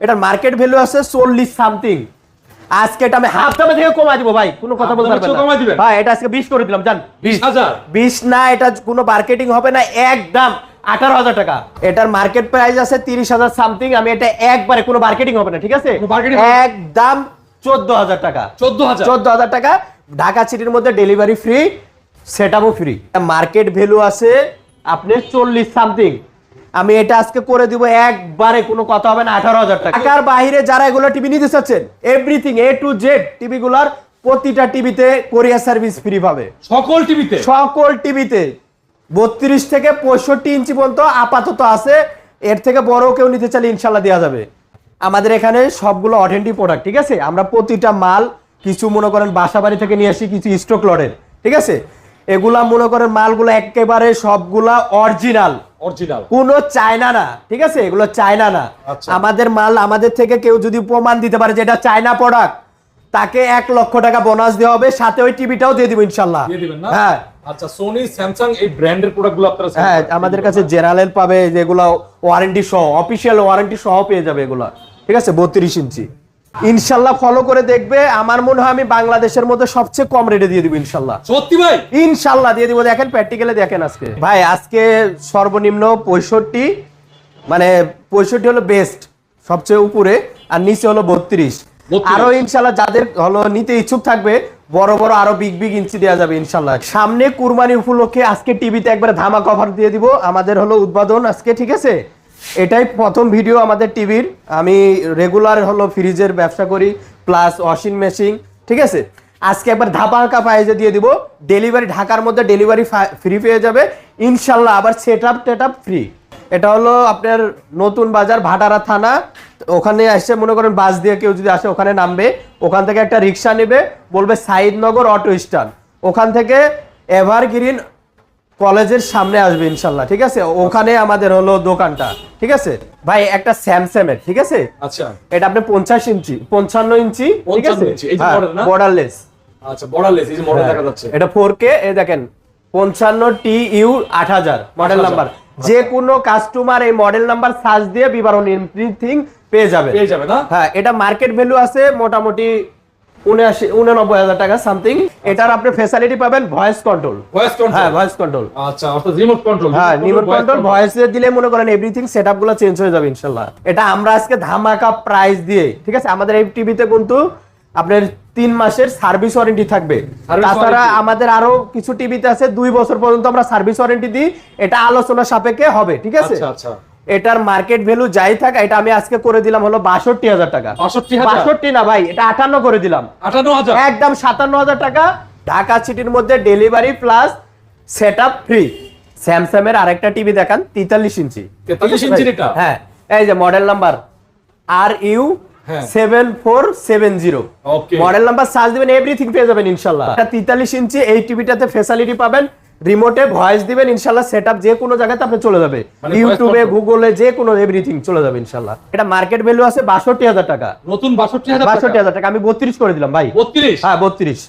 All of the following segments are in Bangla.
এটার মার্কেট ভ্যালু আছে চল্লিশ সামথিং আজকে এটা আমি হাফ দামে থেকে কমাই দিব ভাই কোনো কথা বলতে পারবেন চেয়েও দিবেন? ভাই এটা আজকে বিশ করে দিলাম জান। বিশ হাজার? বিশ না এটা কোনো মার্কেটিং হবে না একদম আঠারো হাজার টাকা। এটার মার্কেট প্রাইস আছে তিরিশ হাজার সামথিং আমি এটা একবারে কোনো মার্কেটিং হবে না ঠিক আছে? একদম চোদ্দ হাজার টাকা। চোদ্দ হাজার? চোদ্দ হাজার টাকা ঢাকা সিটির মধ্যে ডেলিভারি ফ্রি সেটআপও ফ্রি মার্কেট ভ্যালু আছে আপনি চল্লিশ সামথিং আমি এটা আজকে করে দিব একবারে কোনো কথা হবে না আঠারো হাজার টাকা। ঢাকার বাইরে যারা এগুলো টিভি নিতে চাচ্ছেন everything A to Z TV গুলার প্রতিটা টিভিতে কোরিয়ার সার্ভিস ফ্রি পাবে। সকল টিভিতে? সকল টিভিতে। বত্রিশ থেকে পঁয়ষট্টি ইঞ্চি পর্যন্ত আপাতত আছে। এর থেকে বড় কেউ নিতে চাইলে ইনশাল্লাহ দেওয়া যাবে। আমাদের এখানে সবগুলো অথেন্টিক প্রোডাক্ট ঠিক আছে? আমরা প্রতিটা মাল কিছু মনে করেন বাসা বাড়ি থেকে নিয়ে আসি কিছু স্টক লটের ঠিক আছে? এগুলা মনে করেন মালগুলো একেবারে সবগুলা অরিজিনাল অরিজিনাল কোনো চায়না না ঠিক আছে? এগুলো চায়না না। আচ্ছা। আমাদের মাল আমাদের থেকে কেউ যদি প্রমাণ দিতে পারে যে এটা চায়না প্রোডাক্ট তাকে এক লক্ষ টাকা বোনাস দেওয়া হবে সাথে ওই টিভিটাও দিয়ে দিব ইনশাল্লাহ। দিয়ে দিবেন না? হ্যাঁ। আচ্ছা সোনি স্যামসাং এই ব্র্যান্ডের প্রোডাক্টগুলো আপনারা হ্যাঁ আমাদের কাছে জেনারেল পাবে যেগুলো ওয়ারেন্টি সহ অফিসিয়াল ওয়ারেন্টি সহ পেয়ে যাবে এগুলো। ঠিক আছে? বত্রিশ ইঞ্চি ইনশাল্লাহ ফলো করে দেখবে। আমার মনে হয় আমি বাংলাদেশের মধ্যে সবচেয়ে কম রেটে দিয়ে দিব ইনশাল্লাহ। সত্যি ভাই? ইনশাল্লাহ দিয়ে দিব। দেখেন প্র্যাকটিক্যালে দেখেন আজকে। ভাই আজকে সর্বনিম্ন পঁয়ষট্টি মানে পঁয়ষট্টি হলো বেস্ট সবচেয়ে উপরে আর নিচে হলো বত্রিশ। আরও ইনশাল্লাহ যাদের হলো নিতে ইচ্ছুক থাকবে বড় বড় আরও বিগ বিগ ইঞ্চি দেওয়া যাবে ইনশাল্লাহ। সামনে কুরবানি উপলক্ষে আজকে টিভিতে একবারে ধামা কভার দিয়ে দিব। আমাদের হলো উদ্বোধন আজকে ঠিক আছে? এটাই প্রথম ভিডিও আমাদের টিভির। আমি রেগুলার হলো ফ্রিজের ব্যবসা করি প্লাস ওয়াশিং মেশিন ঠিক আছে? আজকে একবার ধাপা ধাপাকা প্রাইজে দিয়ে দিব। ডেলিভারি ঢাকার মধ্যে ডেলিভারি ফ্রি পেয়ে যাবে। ইনশাল্লাহ আবার সেট আপ টেট আপ ফ্রি এটা হলো আপনার নতুন বাজার, ভাটারা থানা। ওখানে এসে মনে করেন বাস দিয়ে কেউ যদি আসে, ওখানে নামবে। ওখান থেকে একটা রিক্সা নেবে, বলবে সাইদনগর অটো স্ট্যান্ড ওখান থেকে এভারগ্রিন কলেজের সামনে আসবে ইনশাল্লাহ ঠিক আছে? ওখানে আমাদের হলো দোকানটা ঠিক আছে? ভাই একটা স্যামসাং এর ঠিক আছে? আচ্ছা। এটা আপনি পঞ্চাশ ইঞ্চি পঞ্চান্ন ইঞ্চি ঠিক আছে? বর্ডারলেস আচ্ছা বর্ডারলেস এই মডেল দেখা যাচ্ছে। এটা ফোর কে দেখেন পঞ্চান্ন টি ইউ আট হাজার মডেল 8000 নাম্বার যে কোনো কাস্টমার এই মডেল নাম্বার সার্চ দিয়ে বিবরণ এভরিথিং পেয়ে যাবে। পেয়ে যাবে না? হ্যাঁ এটা মার্কেট ভ্যালু আছে মোটামুটি উনআশি উননব্বই হাজার টাকা সামথিং এটার আপনি ফেসিলিটি পাবেন ভয়েস কন্ট্রোল ভয়েস হ্যাঁ ভয়েস কন্ট্রোল আচ্ছা অর্থাৎ রিমোট কন্ট্রোল হ্যাঁ রিমোট কন্ট্রোল ভয়েসে দিলে মনে করেন এভরিথিং সেটআপগুলো চেঞ্জ হয়ে যাবে এটা আমরা আজকে ধামাকা প্রাইস দিয়ে ঠিক আছে? আমাদের এই টিভিতে কিন্তু আপনার তিন মাসের সার্ভিস ওয়ারেন্টি থাকবে। তাছাড়া আমাদের আরও কিছু টিভিতে আছে দুই বছর পর্যন্ত আমরা সার্ভিস ওয়ারেন্টি দিই। এটা আলোচনা সাপেক্ষে হবে ঠিক আছে? আচ্ছা আচ্ছা। এটার মার্কেট ভ্যালু যাই থাক এটা আমি আজকে করে দিলাম হলো বাষট্টি হাজার টাকা। বাষট্টি না ভাই এটা আটান্ন করে দিলাম। আটান্ন হাজার? একদম সাতান্ন হাজার টাকা। ঢাকা সিটির মধ্যে delivery plus set up free Samsung এর আরেকটা টিভি দেখান তেতাল্লিশ ইঞ্চি। তেতাল্লিশ ইঞ্চি? হ্যাঁ এই যে model number R U. Seven four seven zero model number search দিবেন এভরিথিং পেয়ে যাবেন ইনশাল্লাহ। তেতাল্লিশ ইঞ্চি এই টিভিটাতে ফেসিলিটি পাবেন রিমোটে ভয়েস দিবেন ইনশাল্লাহ সেট যে কোনো জায়গাতে আপনি চলে যাবে। মানে ইউটিউবে গুগলে যে কোনো এভরিথিং চলে যাবে ইনশাল্লাহ। এটা মার্কেট ভ্যালু আছে বাষট্টি হাজার টাকা। নতুন বাষট্টি হাজার বাষট্টি হাজার টাকা আমি বত্রিশ করে দিলাম ভাই। বত্রিশ? হ্যাঁ বত্রিশ।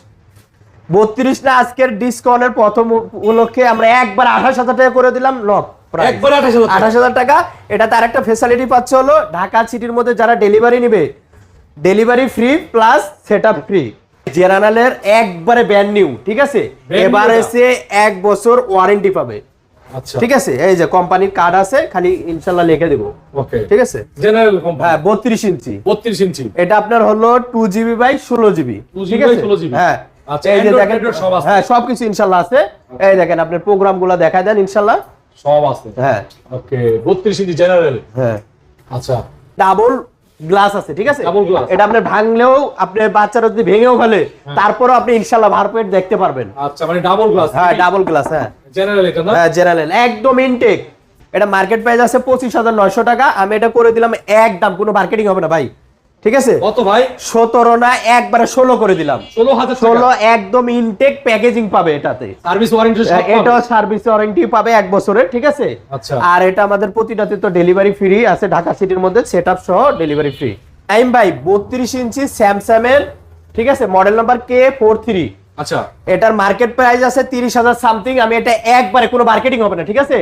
বত্রিশ না আজকের ডিসকাউন্টের প্রথম উপলক্ষে আমরা একবার আঠাশ হাজার টাকা করে দিলাম লক একবারে 28,000 আঠাশ হাজার টাকা। এটাতে আরেকটা ফেসিলিটি পাচ্ছে হলো ঢাকা সিটির মধ্যে যারা ডেলিভারি নেবে। Delivery free plus set free জেরানালের একবারে ব্যান্ড নিউ ঠিক আছে? এবার এসে এক বছর ওয়ারেন্টি পাবে। আচ্ছা। ঠিক আছে? এই যে কোম্পানির কার্ড আছে খালি ইনশাল্লাহ লিখে দেবো। ঠিক আছে? জেনারেল হ্যাঁ বত্রিশ ইঞ্চি। বত্রিশ ইঞ্চি। এটা আপনার হলো টু জিবি বাই ষোলো জিবি ঠিক আছে? হ্যাঁ। আচ্ছা, এই যে দেখেন Android সব আছে? হ্যাঁ সবকিছু ইনশাল্লাহ আছে। এই দেখেন আপনার প্রোগ্রামগুলো দেখা দেন ইনশাল্লাহ। সব আছে। হ্যাঁ। ওকে বত্রিশ ইঞ্চি জেনারেল হ্যাঁ। আচ্ছা। ডাবল গ্লাস আছে ঠিক আছে? Double glass। এটা আপনার ভাঙলেও আপনার বাচ্চারা যদি ভেঙেও ফেলে তারপরও আপনি ভারপেট দেখতে পারবেন। আচ্ছা মানে ডাবল গ্লাস হ্যাঁ ডাবল গ্লাস হ্যাঁ। জেনারেল এটা না? হ্যাঁ জেনারেল একদম ইনটেক এটা মার্কেট প্রাইস আছে পঁচিশ হাজার নয়শো টাকা। আমি এটা করে দিলাম একদম কোনো মার্কেটিং হবে না ভাই। ঠিক আছে? কত ভাই? সতেরো না একবারে ষোলো করে দিলাম। ষোলো হাজার ষোলো একদম ইনটেক প্যাকেজিং পাবে এটাতে। সার্ভিস ওয়ারেন্টি এটাও সার্ভিস ওয়ারেন্টি পাবে এক বছরের ঠিক আছে? আচ্ছা। আর এটা আমাদের প্রতিটাতে তো ডেলিভারি ফ্রি আছে ঢাকা সিটির মধ্যে সেট আপ সহ ডেলিভারি ফ্রি টাইম ভাই বত্রিশ ইঞ্চি স্যামসাং এর ঠিক আছে? Model number K four three আচ্ছা। এটার মার্কেট প্রাইস আছে তিরিশ হাজার সামথিং আমি এটা একবারে কোনো মার্কেটিং হবে না ঠিক আছে।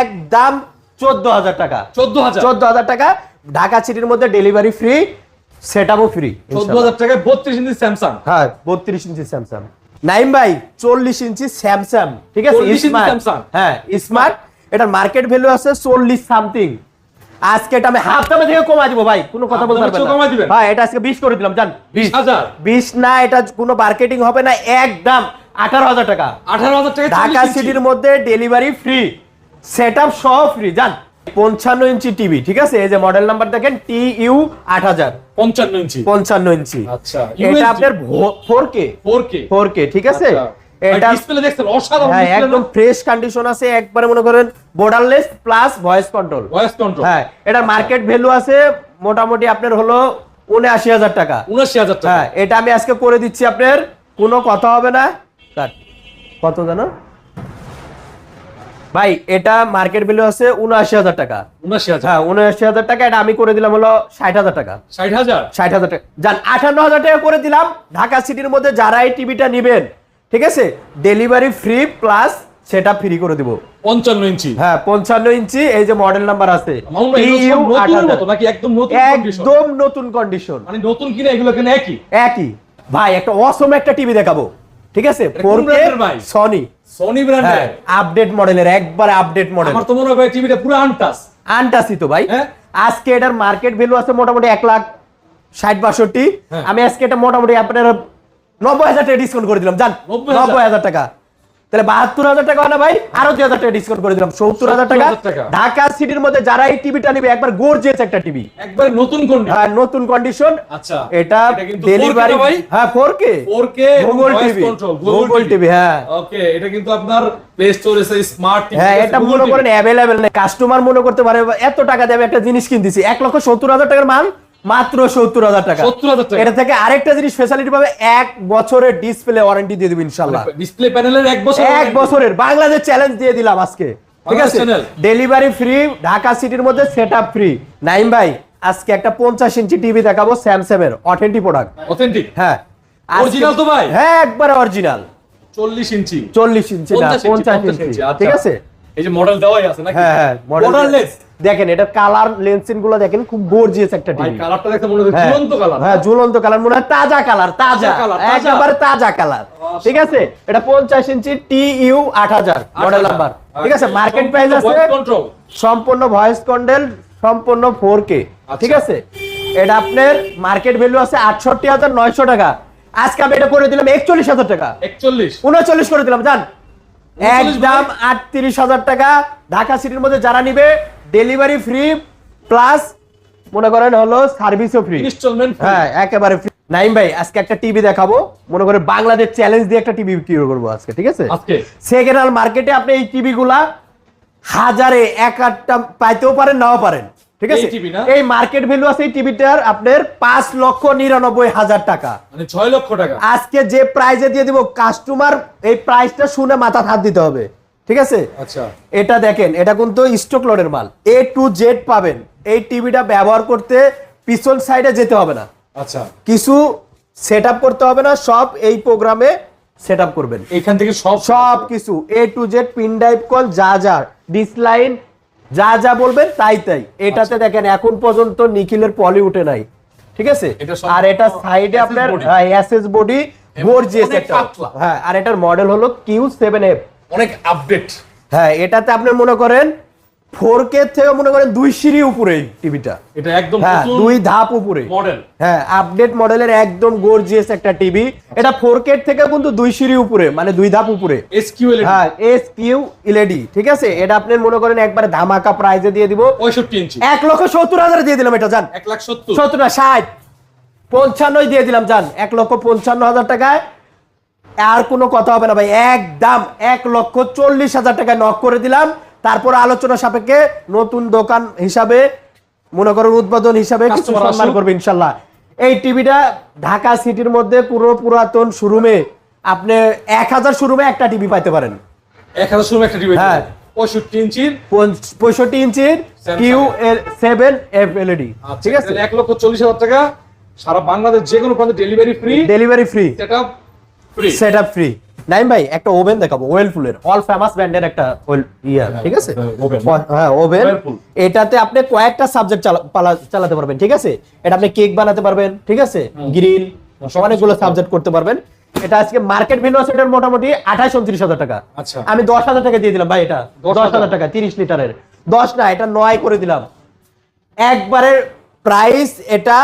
একদম চোদ্দ হাজার টাকা। চোদ্দ হাজার। চোদ্দ হাজার টাকা ঢাকা সিটির মধ্যে ডেলিভারি ফ্রি সেটআপও ফ্রি চোদ্দ হাজার টাকায় বত্রিশ ইঞ্চি স্যামসাং হ্যাঁ বত্রিশ ইঞ্চি স্যামসাং নাইম ভাই চল্লিশ ইঞ্চি স্যামসাং ঠিক আছে? 40 ইঞ্চি স্মার্ট। হ্যাঁ স্মার্ট এটার মার্কেট ভ্যালু আছে চল্লিশ সামথিং আজকে এটা আমি হাফ দামে থেকে কমাই দিব ভাই কোনো কথা বলতে পারবেন কমায় দিবেন? ভাই এটা আজকে বিশ করে দিলাম জান। বিশ হাজার? বিশ না এটা কোনো মার্কেটিং হবে না একদম আঠারো হাজার টাকা। আঠারো হাজার টাকা ঢাকা সিটির মধ্যে ডেলিভারি ফ্রি সেট আপ সহ ফ্রি জান। পঞ্চান্ন ইঞ্চি টিভি ঠিক আছে? এই যে মডেল নাম্বার দেখেন টি ইউ আট হাজার। পঞ্চান্ন ইঞ্চি। পঞ্চান্ন ইঞ্চি। আচ্ছা এটা আপনার four K four K four K ঠিক আছে? এটা ডিসপ্লে দেখছেন অসাধারণ হ্যাঁ একদম ফ্রেশ কন্ডিশন আছে একবারে মনে করেন borderless plus voice control voice control হ্যাঁ এটার মার্কেট ভ্যালু আছে মোটামুটি আপনার হলো উনআশি হাজার টাকা। উনআশি হাজার টাকা। হ্যাঁ এটা আমি আজকে করে দিচ্ছি আপনার কোনো কথা হবে না। কত জানো ভাই এটা মার্কেট ভ্যালু আছে উনআশি হাজার টাকা। উনআশি হাজার। হ্যাঁ উনআশি হাজার টাকা এটা আমি করে দিলাম হলো ষাট হাজার টাকা। ষাট হাজার? ষাট হাজার টাকা। যান আঠান্ন হাজার টাকা করে দিলাম ঢাকা সিটির মধ্যে যারা এই টিভিটা নিবেন ঠিক আছে? ডেলিভারি ফ্রি প্লাস সেটা ফ্রি করে দিব। পঞ্চান্ন ইঞ্চি। হ্যাঁ পঞ্চান্ন ইঞ্চি এই যে মডেল নাম্বার আছে। মামুন ভাই, এগুলো সব TU নতুনের 8000 মতো নাকি একদম নতুন একদম নতুন কন্ডিশন মানে নতুন কিনা এগুলো কিনে একই? একই। ভাই একটা অসম একটা টিভি দেখাবো। ঠিক আছে? সনি সনি ব্র্যান্ডের আপডেট মডেলের একবার আপডেট মডেল আমার তো মনে হয় টিভিটা পুরো আনটাস আনটাসই তো ভাই। হ্যাঁ? আজকে এটার মার্কেট ভ্যালু আছে মোটামুটি এক লাখ ষাট বাষট্টি। হ্যাঁ। আমি আজকে এটা মোটামুটি আপনার নব্বই হাজার টাকা ডিসকাউন্ট করে দিলাম। জান নব্বই হাজার টাকা। তাহলে বাহাত্তর হাজার টাকা হয় না ভাই? আরও দুই হাজার টাকা ডিসকাউন্ট করে দিলাম। সত্তর হাজার টাকা। ঢাকা সিটির মধ্যে যারা এই টিভিটা নিবে একবার গোর্জিয়াস একটা টিভি। একবারে নতুন কন্ডিশন নতুন কন্ডিশন আচ্ছা এটা ডেলিভারি 4K না ভাই? হ্যাঁ four K Google TV Google TV হ্যাঁ। ওকে এটা কিন্তু আপনার প্লে স্টোর এসে স্মার্ট টিভি হ্যাঁ এটা মনে করেন অ্যাভেলেবেল নেই। কাস্টমার মনে করতে পারে এত টাকা দেবে একটা জিনিস কিনতেছি। এক লক্ষ সত্তর হাজার টাকার মাল মাত্র সত্তর হাজার টাকা। 70,000 টাকা। এটা থেকে আরেকটা জিনিস ফেসিলিটি পাবে এক বছরের ডিসপ্লে ওয়ারেন্টি দিয়ে দেবো ইনশাল্লাহ ডিসপ্লে প্যানেলের এক বছর এক বছরের। বাংলাদেশ চ্যালেঞ্জ দিয়ে দিলাম আজকে। ঠিক আছে? ডেলিভারি ফ্রি ঢাকা সিটির মধ্যে সেট আপ ফ্রি নাইম ভাই আজকে একটা পঞ্চাশ ইঞ্চি টিভি দেখাবো স্যামসাং এর। অথেন্টিক প্রোডাক্ট অথেন্টিক হ্যাঁ। Original তো ভাই? হ্যাঁ একবারে অরিজিনাল চল্লিশ ইঞ্চি চল্লিশ ইঞ্চি না 50 ইঞ্চি, পঞ্চাশ ইঞ্চি আচ্ছা। ঠিক আছে? এই যে মডেল দেওয়াই আছে নাকি? হ্যাঁ হ্যাঁ Borderless? দেখেন এটা কালার লেন্সিনগুলো দেখেন খুব গর্জিয়াস একটা টিভি কালারটা দেখতে মনে হচ্ছে হ্যাঁ। ঝুলন্ত কালার হ্যাঁ ঝুলন্ত কালার মনে হয় তাজা কালার তাজা। একেবারে তাজা কালার ঠিক আছে? এটা পঞ্চাশ ইঞ্চি টি ইউ আট হাজার মডেল নাম্বার ঠিক আছে? মার্কেট প্রাইস আছে কন্ট্রোল সম্পূর্ণ ভয়েস কন্ডেল সম্পূর্ণ ফোর কে আচ্ছা। ঠিক আছে? এটা আপনার মার্কেট ভ্যালু আছে আটষট্টি হাজার নয়শো টাকা। আজকে আমি এটা করে দিলাম একচল্লিশ হাজার টাকা। একচল্লিশ। উনচল্লিশ করে দিলাম জান? একদম আটত্রিশ হাজার টাকা। ঢাকা সিটির মধ্যে যারা নিবে ডেলিভারি ফ্রি প্লাস মনে করেন হলো সার্ভিসও ফ্রি ইনস্টলমেন্ট হ্যাঁ একেবারে ফ্রি নাইম ভাই আজকে একটা টিভি দেখাবো। মনে করে বাংলাদেশ চ্যালেঞ্জ দিয়ে একটা টিভি বিক্রি করব আজকে ঠিক আছে? আজকে। সেকেন্ড হ্যান্ড মার্কেটে আপনি এই টিভি গুলা হাজারে এক আটটা পাইতেও পারেন নাও পারেন ঠিক আছে? এই এই মার্কেট ভ্যালু আছে এই টিভিটার আপনার পাঁচ লক্ষ নিরানব্বই হাজার টাকা। মানে ছয় লক্ষ টাকা। আজকে যে প্রাইজে দিয়ে দিব কাস্টমার এই প্রাইসটা শুনে মাথা হাত দিতে হবে। ঠিক আছে? আচ্ছা। এটা দেখেন এটা কিন্তু স্টক লোডের মাল। এ টু জেড পাবেন। এই টিভিটা ব্যবহার করতে পিছন সাইডে যেতে হবে না। আচ্ছা। কিছু সেট করতে হবে না সব এই প্রোগ্রামে সেট করবেন। এখান থেকে সব সব কিছু A to Z pen drive call যা যা ডিসলাইন যা যা বলবেন তাই তাই। এটাতে আচ্ছা। দেখেন এখন পর্যন্ত নিখিলের পলি উঠে নাই। ঠিক আছে? আর এটা সাইডে আপনার। এসএস বডি গর্জিয়াস একটা। হ্যাঁ আর এটার মডেল হলো কিউ সেভেন এফ অনেক আপডেট হ্যাঁ এটাতে আপনি মনে করেন ফোর কে থেকে মনে করেন দুই সিঁড়ি উপরে টিভিটা এটা একদম হ্যাঁ দুই ধাপ উপরে। মডেল হ্যাঁ আপডেট মডেলের একদম গর্জিয়াস একটা টিভি এটা ফোর কে থেকে কিন্তু দুই সিঁড়ি উপরে মানে দুই ধাপ উপরে। এসকিউএল হ্যাঁ এস কিউ ইলেডি ঠিক আছে? এটা আপনি মনে করেন একবারে ধামাকা প্রাইজে দিয়ে দিব। পঁয়ষট্টি ইঞ্চি। এক লক্ষ সত্তর হাজার দিয়ে দিলাম এটা জান। এক লাখ সত্তর। সত্তর ষাট। পঞ্চান্নই দিয়ে দিলাম জান। এক লক্ষ পঞ্চান্ন হাজার টাকায় আর কোনো কথা হবে না ভাই। একদম এক লক্ষ চল্লিশ হাজার টাকায় নক করে দিলাম। তারপর আলোচনা সাপেক্ষে নতুন দোকান হিসাবে মনে করেন উদ্বোধন হিসাবে সম্মান করবে ইনশাল্লাহ। এই টিভিটা ঢাকা সিটির মধ্যে পুরো পুরাতন শোরুমে আপনি এক হাজার শোরুমে একটা টিভি পাইতে পারেন। এক হাজার সময় একটা টিভি হ্যাঁ। পঁয়ষট্টি ইঞ্চির পঁয়ষট্টি ইঞ্চির Samsung Q seven F LED ঠিক আছে? এক লক্ষ চল্লিশ হাজার টাকা সারা বাংলাদেশ যে কোনো প্রান্তে ডেলিভারি ফ্রি ডেলিভারি ফ্রি সেটা ফ্রি সেট ফ্রি নাইম ভাই একটা ওভেন দেখাবো ওয়েল ফুলের অল ফেমাস ব্র্যান্ডের একটা ইয়া ঠিক আছে? হ্যাঁ, হ্যাঁ ওভেন। এটাতে আপনি কয়েকটা সাবজেক্ট চালাতে পারবেন ঠিক আছে? এটা আপনি কেক বানাতে পারবেন ঠিক আছে? গ্রিল অনেকগুলো সাবজেক্ট করতে পারবেন। এটা আজকে মার্কেট ভ্যালু আছে এটার মোটামুটি আঠাশ উনত্রিশ হাজার টাকা। আচ্ছা। আমি দশ হাজার টাকা দিয়ে দিলাম ভাই এটা দশ হাজার। টাকা তিরিশ লিটারের। দশ না এটা নয় করে দিলাম। একবারের প্রাইস এটা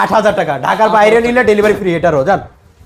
আট হাজার টাকা। ঢাকার বাইরে নিলে ডেলিভারি ফ্রি এটারও জান